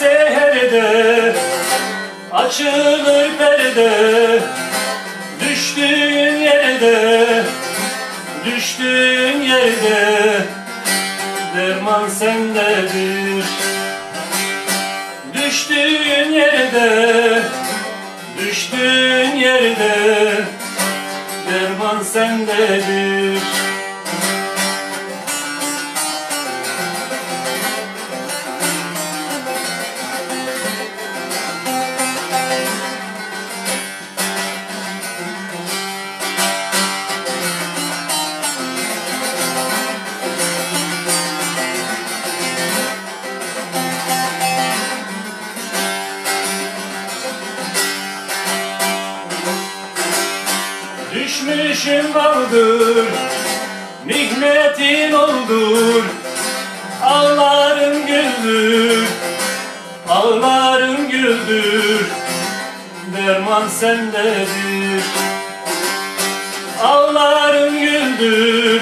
seherde Açılır perde Düştüğün yerde Düştüğün yerde Derman sendedir. Düştüğün yerde Düştüğün yerde Derman sendedir Düşmüşüm vardır Mihnetin oldur. Ağlarım güldür Ağlarım güldür. Derman sendedir. Ağlarım güldür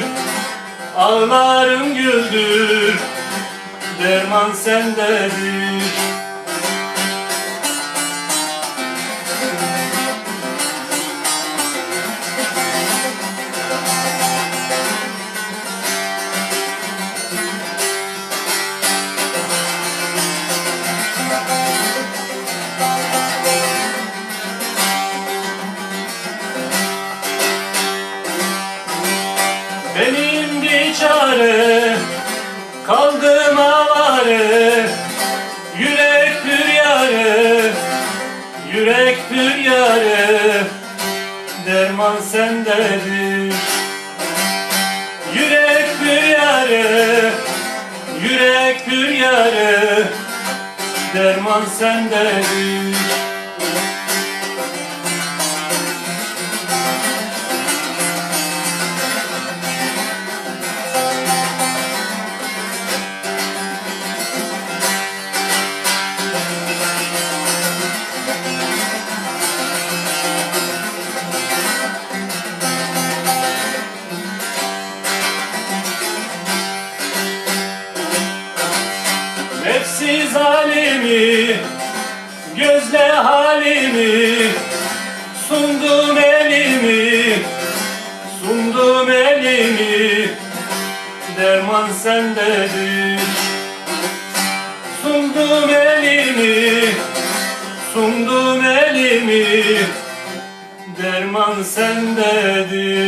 Ağlarım güldür. Derman sendedir Benim bir çare kaldım avare Yürek yare Yürek yare. Derman sendedir. Yürek yare Yürek yare. Derman sendedir Nefsi zalimi Gözle halimi Sundum elimi Sundum elimi Derman sendedir. Sundum elimi Sundum elimi Derman sendedir